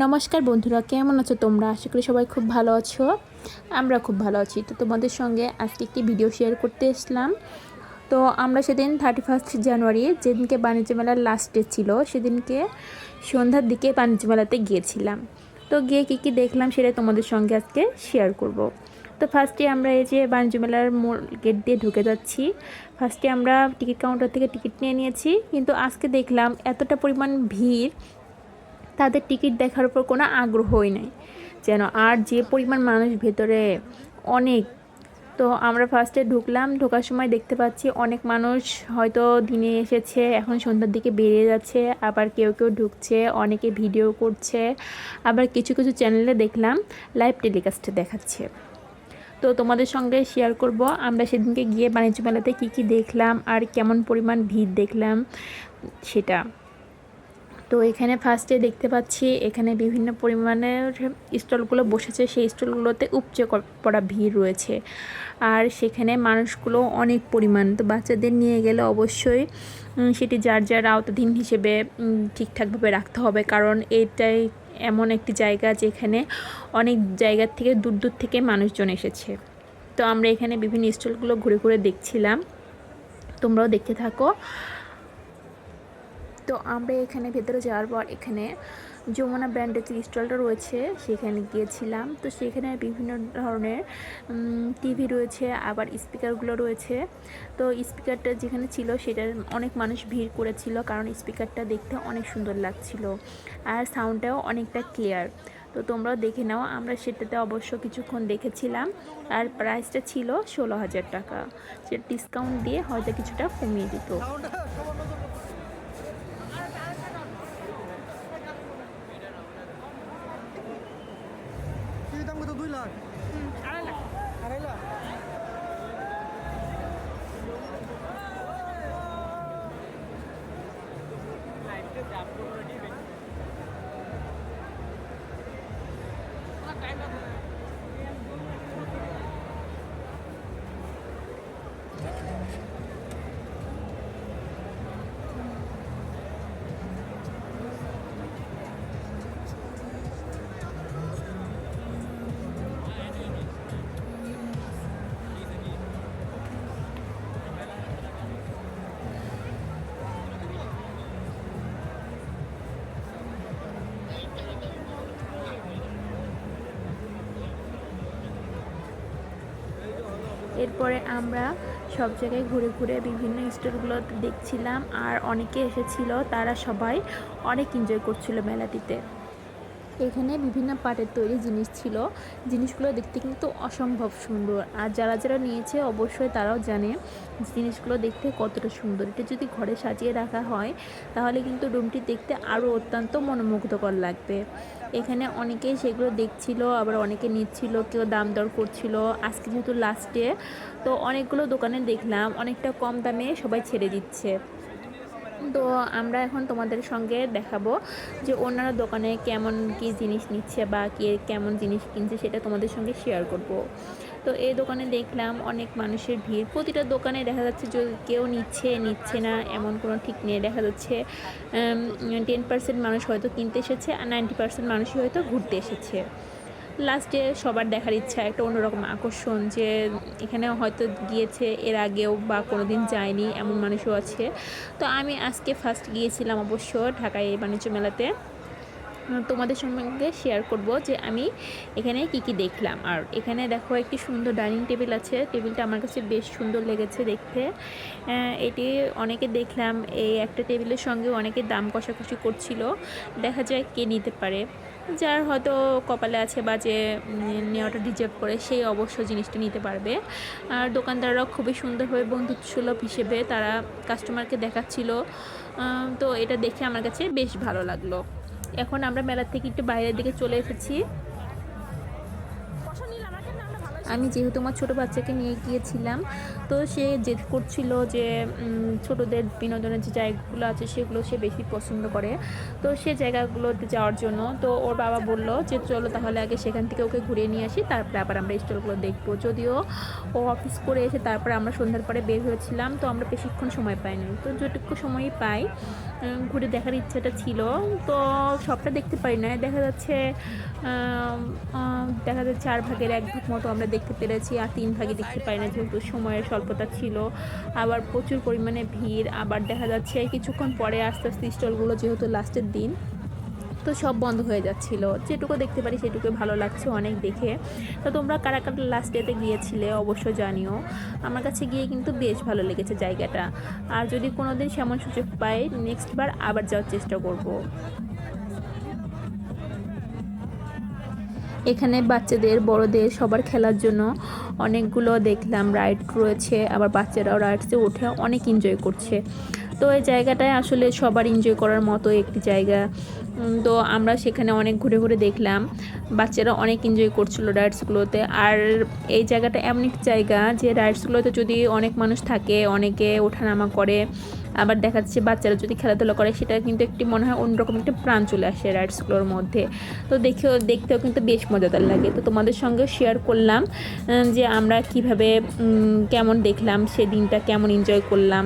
নমস্কার বন্ধুরা, কেমন আছো তোমরা? আশা করি সবাই খুব ভালো আছো। আমরা খুব ভালো আছি। তো তোমাদের সঙ্গে আজকে একটি ভিডিও শেয়ার করতে এসলাম। তো আমরা সেদিন থার্টি ফার্স্ট জানুয়ারি যেদিনকে বাণিজ্য মেলার লাস্ট ডে ছিল, সেদিনকে সন্ধ্যার দিকে বাণিজ্য মেলাতে গিয়েছিলাম। তো গিয়ে কী কী দেখলাম সেটা তোমাদের সঙ্গে আজকে শেয়ার করব। তো ফার্স্টে আমরা এই যে বাণিজ্য মেলার গেট দিয়ে ঢুকে যাচ্ছি। ফার্স্টে আমরা টিকিট কাউন্টার থেকে টিকিট নিয়ে নিয়েছি। কিন্তু আজকে দেখলাম এতটা পরিমাণ ভিড় তাদের টিকিট দেখার উপর কোনো আগ্রহই নেই। যেন আর যে পরিমাণ মানুষ ভেতরে অনেক, তো আমরা ফার্স্টে ঢুকলাম, ঢোকার সময় দেখতে পাচ্ছি অনেক মানুষ হয়তো দিনে এসেছে, এখন সন্ধ্যার দিকে বেরিয়ে যাচ্ছে, আবার কেউ কেউ ঢুকছে, অনেকে ভিডিও করছে, আবার কিছু কিছু চ্যানেলে দেখলাম লাইভ টেলিকাস্টে দেখাচ্ছে। তো তোমাদের সঙ্গে শেয়ার করব, আমরা সেদিনকে গিয়ে বাণিজ্য মেলাতে কী কী দেখলাম, আর কেমন পরিমাণ ভিড় দেখলাম, সেটা। তো এখানে ফার্স্টে দেখতে পাচ্ছি এখানে বিভিন্ন পরিমাণের স্টলগুলো বসেছে। সেই স্টলগুলোতে উপচে পড়া ভিড় রয়েছে। আর সেখানে মানুষগুলো অনেক পরিমাণ। তো বাচ্চাদের নিয়ে গেলে অবশ্যই সেটি যার যার আওতাধীন হিসেবে ঠিকঠাকভাবে রাখতে হবে। কারণ এটাই এমন একটি জায়গা যেখানে অনেক জায়গার থেকে দূর দূর থেকে মানুষজন এসেছে। তো আমরা এখানে বিভিন্ন স্টলগুলো ঘুরে ঘুরে দেখছিলাম। তোমরাও দেখতে থাকো। তো আমরা এখানে ভেতরে যাওয়ার পর এখানে যমুনা ব্র্যান্ডের যে স্টলটা রয়েছে, সেখানে গিয়েছিলাম। তো সেখানে বিভিন্ন ধরনের টিভি রয়েছে, আবার স্পিকারগুলো রয়েছে। তো স্পিকারটা যেখানে ছিল সেটার অনেক মানুষ ভিড় করেছিল, কারণ স্পিকারটা দেখতে অনেক সুন্দর লাগছিল আর সাউন্ডটাও অনেকটা ক্লিয়ার। তো তোমরাও দেখে নাও, আমরা সেটাতে অবশ্য কিছুক্ষণ দেখেছিলাম আর প্রাইসটা ছিল ষোলো হাজার টাকা। সেটা ডিসকাউন্ট দিয়ে হয়তো কিছুটা কমিয়ে দিত। কত দুই লাখ আড়াই লাখ আড়াই লাখ এরপরে আমরা সব জায়গায় ঘুরে ঘুরে বিভিন্ন স্টোরগুলো দেখছিলাম আর অনেকে এসেছিল, তারা সবাই অনেক এনজয় করছিল মেলাটিতে। এখানে বিভিন্ন পাটের তৈরি জিনিস ছিল। জিনিসগুলো দেখতে কিন্তু অসম্ভব সুন্দর। আর যারা যারা নিয়েছে অবশ্যই তারাও জানে জিনিসগুলো দেখতে কতটা সুন্দর। এটা যদি ঘরে সাজিয়ে রাখা হয়, তাহলে কিন্তু রুমটি দেখতে আরও অত্যন্ত মনোমুগ্ধকর লাগবে। এখানে অনেকেই সেগুলো দেখছিল, আবার অনেকে নিচ্ছিল, কেউ দাম দর করছিল। আজকে যেহেতু লাস্টে তো অনেকগুলো দোকানে দেখলাম, অনেকটা কম দামে সবাই ছেড়ে দিচ্ছে। তো আমরা এখন তোমাদের সঙ্গে দেখাবো যে অন্যান্য দোকানে কেমন কি জিনিস নিচ্ছে বা কে কেমন জিনিস কিনছে সেটা তোমাদের সঙ্গে শেয়ার করব। তো এই দোকানে দেখলাম অনেক মানুষের ভিড়। প্রতিটা দোকানে দেখা যাচ্ছে যে কেউ নিচ্ছে নিচ্ছে না, এমন কোনো ঠিক নেই। দেখা যাচ্ছে টেন পার্সেন্ট মানুষ হয়তো কিনতে এসেছে আর নাইনটি পার্সেন্ট মানুষই হয়তো ঘুরতে এসেছে। লাস্টে সবার দেখার ইচ্ছা, একটা অন্যরকম আকর্ষণ যে এখানে হয়তো গিয়েছে, এর আগেও বা কোনো দিন যায়নি, এমন মানুষও আছে। তো আমি আজকে ফার্স্ট গিয়েছিলাম অবশ্য ঢাকায় এই বাণিজ্য মেলাতে। তোমাদের সঙ্গে শেয়ার করব যে আমি এখানে কি কি দেখলাম। আর এখানে দেখো একটি সুন্দর ডাইনিং টেবিল আছে। টেবিলটা আমার কাছে বেশ সুন্দর লেগেছে দেখতে। এটি অনেকে দেখলাম, এই একটা টেবিলের সঙ্গে অনেকে দাম কষাকষি করছিল। দেখা যায় কে নিতে পারে। যার হয়তো কপালে আছে বা যে নেওয়াটা ডিজার্ভ করে সেই অবশ্য জিনিসটা নিতে পারবে। আর দোকানদাররাও খুবই সুন্দরভাবে বন্ধুসুলভ হিসেবে তারা কাস্টমারকে দেখাচ্ছিল। তো এটা দেখে আমার কাছে বেশ ভালো লাগল। এখন আমরা মেলার থেকে একটু বাইরের দিকে চলে এসেছি। আমি যেহেতু আমার ছোটো বাচ্চাকে নিয়ে গিয়েছিলাম, তো সে জেদ করছিল যে ছোটোদের বিনোদনের যে জায়গাগুলো আছে সেগুলো সে বেশি পছন্দ করে। তো সে জায়গাগুলোতে যাওয়ার জন্য, তো ওর বাবা বলল যে, চলো তাহলে আগে সেখান থেকে ওকে ঘুরিয়ে নিয়ে আসি, তারপরে আবার আমরা স্টলগুলো দেখব। যদিও ও অফিস করে এসে তারপরে আমরা সন্ধ্যার পরে বের হয়েছিলাম, তো আমরা বেশিক্ষণ সময় পাইনি। তো যেটুকু সময়ই পাই ঘুরে দেখার ইচ্ছাটা ছিল। তো সবটা দেখতে পারি না দেখা যাচ্ছে দেখা যাচ্ছে চার ভাগের এক ভাগ মতো আমরা দেখতে পেরেছি আর তিন ভাগে দেখতে পাই না, যেহেতু সময়ের স্বল্পতা ছিল। আবার প্রচুর পরিমাণে ভিড়, আবার দেখা যাচ্ছে কিছুক্ষণ পরে আস্তে আস্তে স্টলগুলো যেহেতু লাস্টের দিন, তো সব বন্ধ হয়ে যাচ্ছিল। যেটুকু দেখতে পারি সেটুকু ভালো লাগছে অনেক দেখে। তো তোমরা কারা কারা লাস্ট ডেতে গিয়েছিলে অবশ্য জানিও। আমার কাছে গিয়ে কিন্তু বেশ ভালো লেগেছে জায়গাটা। আর যদি কোনো দিন সেমন সুযোগ পাই নেক্সট বার আবার যাওয়ার চেষ্টা করব। এখানে বাচ্চাদের, বড়দের সবার খেলার জন্য অনেকগুলো দেখলাম রাইড রয়েছে, আবার বাচ্চারাও রাইডসে উঠে অনেক এনজয় করছে। তো এই জায়গাটায় আসলে সবার এনজয় করার মতো একটি জায়গা। তো আমরা সেখানে অনেক ঘুরে ঘুরে দেখলাম, বাচ্চারা অনেক এনজয় করছিল রাইডসগুলোতে আর এই জায়গাটা এমন একটি জায়গা যে রাইডসগুলোতে যদি অনেক মানুষ থাকে, অনেকে ওঠানামা করে আবার দেখা যাচ্ছে বাচ্চারা যদি খেলাধুলা করে, সেটা কিন্তু একটি মনে হয় অন্যরকম একটা প্রাণ চলে আসে রাইডসগুলোর মধ্যে। তো দেখেও, দেখতেও কিন্তু বেশ মজাদার লাগে। তো তোমাদের সঙ্গে শেয়ার করলাম যে আমরা কীভাবে কেমন দেখলাম, সেদিনটা কেমন এনজয় করলাম।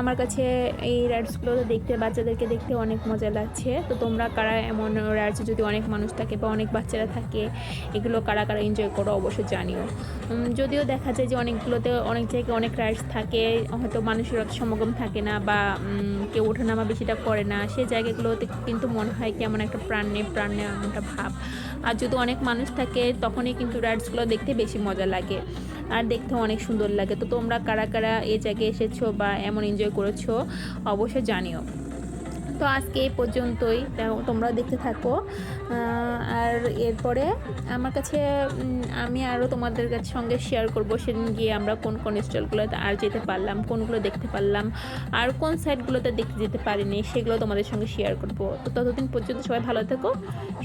আমার কাছে এই রাইডসগুলো দেখতে, বাচ্চাদেরকে দেখতে অনেক মজা লাগছে। তো তোমরা কারা এমন রাইডসে যদি অনেক মানুষ থাকে বা অনেক বাচ্চারা থাকে, এগুলো কারা কারা এনজয় করো অবশ্যই জানিও। যদিও দেখা যায় যে অনেকগুলোতে অনেক জায়গায় অনেক রাইডস থাকে, হয়তো মানুষের সমাগম থাকে না বা কেউ ওঠানামা বেশিটা করে না, সেই জায়গাগুলোতে কিন্তু মনে হয় কেমন একটা প্রাণ নেই প্রাণ নেই এমনটা ভাব। আর যদি অনেক মানুষ থাকে, তখনই কিন্তু রাইডসগুলো দেখতে বেশি মজা লাগে। আর দেখতে অনেক সুন্দর লাগে। তো তোমরা কারা কারা এই জায়গায় এসেছ বা এমন এনজয় করেছ, অবশ্যই জানিও। তো আজকে এই পর্যন্তই। তোমরা দেখতে থাকো। আর এরপরে আমার কাছে আমি আরও তোমাদের কাছে সঙ্গে শেয়ার করব সেদিন গিয়ে আমরা কোন কোন স্টলগুলোতে আর যেতে পারলাম, কোনগুলো দেখতে পারলাম, আর কোন সাইডগুলোতে দেখতে যেতে পারিনি সেগুলো তোমাদের সঙ্গে শেয়ার করব। তো ততদিন পর্যন্ত সবাই ভালো থেকো,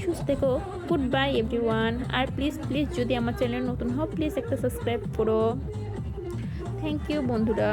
সুস্থ থেকো গুড বাই এভরিওয়ান আর প্লিজ প্লিজ যদি আমার চ্যানেল নতুন হও প্লিজ একটা সাবস্ক্রাইব করো। থ্যাংক ইউ বন্ধুরা।